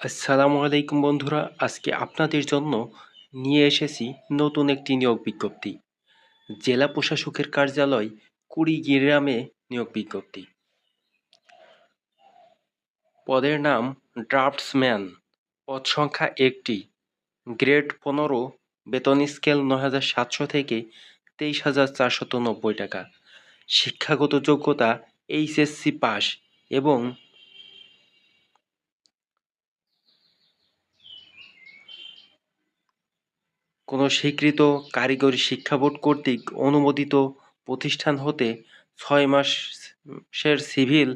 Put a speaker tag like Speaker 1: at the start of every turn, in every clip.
Speaker 1: আসসালামু আলাইকুম বন্ধুরা, আজকে আপনাদের জন্য নিয়ে এসেছি নতুন একটি নিয়োগ বিজ্ঞপ্তি। জেলা প্রশাসকের কার্যালয় কুড়িগ্রামে নিয়োগ বিজ্ঞপ্তি। পদের নাম ড্রাফটসম্যান। পদ সংখ্যা একটি। গ্রেড পনেরো, বেতন স্কেল নয় হাজার সাতশো থেকে তেইশ হাজার চারশত নব্বই টাকা। শিক্ষাগত যোগ্যতা এইচএসসি পাস এবং কোনো স্বীকৃত কারিগরি শিক্ষা বোর্ড কর্তৃক অনুমোদিত প্রতিষ্ঠান হতে ছয় মাসের সিভিল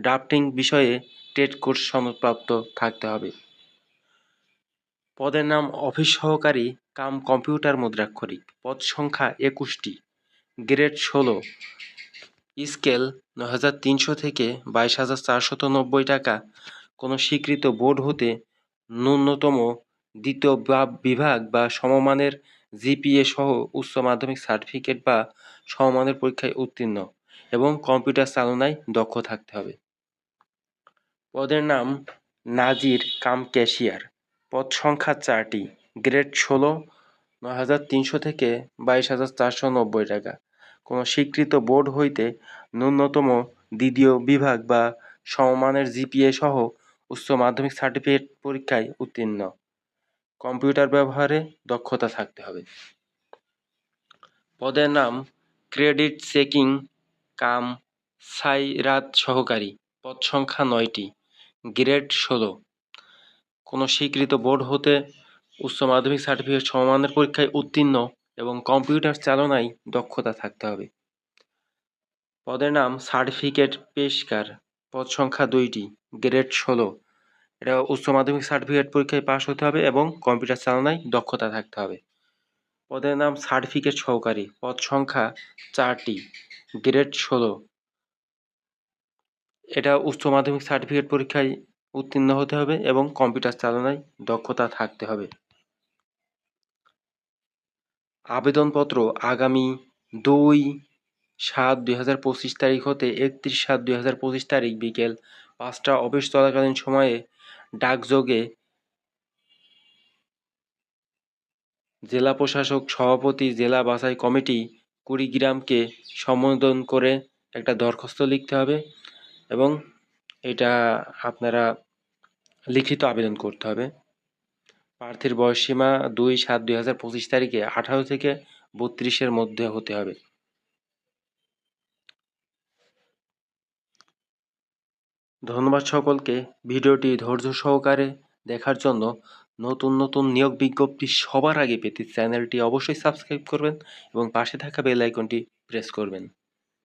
Speaker 1: ড্রাফটিং বিষয়ে টেট কোর্স সনদপ্রাপ্ত থাকতে হবে। পদের নাম অফিস সহকারী কাম কম্পিউটার মুদ্রাক্ষরিক। পদ সংখ্যা একুশটি। গ্রেড ষোলো। স্কেল ন হাজার তিনশো থেকে বাইশ হাজার চারশত নব্বই টাকা। কোনো স্বীকৃত বোর্ড হতে ন্যূনতম দ্বিতীয় বিভাগ বা সমমানের জিপিএ সহ উচ্চ মাধ্যমিক সার্টিফিকেট বা সমমানের পরীক্ষায় উত্তীর্ণ এবং কম্পিউটার চালনায় দক্ষ থাকতে হবে। পদের নাম নাজির কাম ক্যাশিয়ার পদ সংখ্যা চারটি। গ্রেড ষোলো, নয় হাজার তিনশো থেকে বাইশ হাজার চারশো নব্বই টাকা। কোনো স্বীকৃত বোর্ড হইতে ন্যূনতম দ্বিতীয় বিভাগ বা সমমানের জিপিএ সহ উচ্চ মাধ্যমিক সার্টিফিকেট পরীক্ষায় উত্তীর্ণ। কম্পিউটার ব্যবহারে দক্ষতা থাকতে হবে। পদের নাম ক্রেডিট চেকিং কাম সাইরাত সহকারী, পদ সংখ্যা নয়টি, গ্রেড ষোলো। কোনো স্বীকৃত বোর্ড হতে উচ্চ মাধ্যমিক সার্টিফিকেট সমমানের পরীক্ষায় উত্তীর্ণ এবং কম্পিউটার চালনায় দক্ষতা থাকতে হবে। পদের নাম সার্টিফিকেট পেশকার, পদ সংখ্যা দুইটি, গ্রেড ষোলো। এটা উচ্চ মাধ্যমিক সার্টিফিকেট পরীক্ষায় পাশ হতে হবে এবং কম্পিউটার চালনায় দক্ষতা থাকতে হবে। পদের নাম সার্টিফিকেট সহকারী। পদ সংখ্যা চারটি। গ্রেড ষোলো। এটা উচ্চ মাধ্যমিক সার্টিফিকেট পরীক্ষায় উত্তীর্ণ হতে হবে এবং কম্পিউটার চালনায় দক্ষতা থাকতে হবে। আবেদনপত্র আগামী দুই সাত দুই হাজার পঁচিশ তারিখ হতে একত্রিশ সাত দুই হাজার পঁচিশ তারিখ বিকেল পাঁচটা অফিস চলাকালীন সময়ে ডাকযোগে জেলা প্রশাসক, সভাপতি, জেলা বাছাই কমিটি কুড়িগ্রামকে সম্বোধন করে একটা দরখাস্ত লিখতে হবে এবং এটা আপনারা লিখিত আবেদন করতে হবে। প্রার্থীর বয়সসীমা দুই সাত দুই হাজার পঁচিশ তারিখে আঠারো থেকে বত্রিশের মধ্যে হতে হবে। ধন্যবাদ সকলকে ভিডিওটি ধৈর্য সহকারে দেখার জন্য। নতুন নতুন নিয়োগ বিজ্ঞপ্তি সবার আগে পেতে চ্যানেলটি অবশ্যই সাবস্ক্রাইব করবেন এবং পাশে থাকা বেল আইকনটি প্রেস করবেন।